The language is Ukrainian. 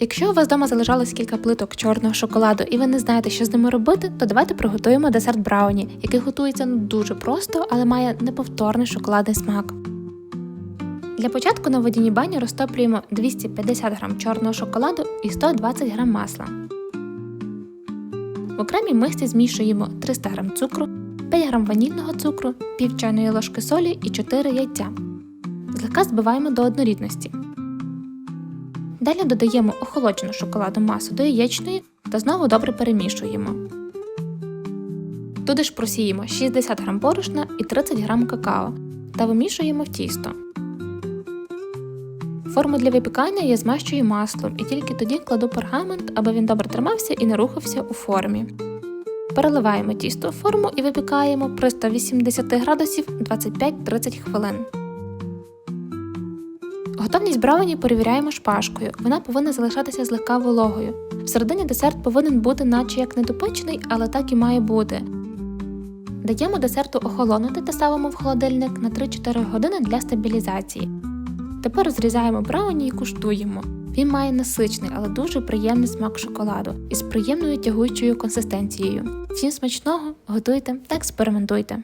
Якщо у вас вдома залишалось кілька плиток чорного шоколаду і ви не знаєте, що з ними робити, то давайте приготуємо десерт брауні, який готується ну дуже просто, але має неповторний шоколадний смак. Для початку на водяній бані розтоплюємо 250 г чорного шоколаду і 120 г масла. В окремій мисці змішуємо 300 г цукру, 5 г ванільного цукру, пів чайної ложки солі і 4 яйця. Злегка збиваємо до однорідності. Далі додаємо охолоджену шоколадну масу до яєчної та знову добре перемішуємо. Туди ж просіємо 60 г борошна і 30 г какао та вимішуємо в тісто. Форму для випікання я змащую маслом і тільки тоді кладу пергамент, аби він добре тримався і не рухався у формі. Переливаємо тісто в форму і випікаємо при 180 градусів 25-30 хвилин. Готовність брауні перевіряємо шпажкою. Вона повинна залишатися злегка вологою. Всередині десерт повинен бути наче як недопечений, але так і має бути. Даємо десерту охолонути та ставимо в холодильник на 3-4 години для стабілізації. Тепер розрізаємо брауні і куштуємо. Він має насичний, але дуже приємний смак шоколаду із приємною тягучою консистенцією. Всім смачного, готуйте та експериментуйте.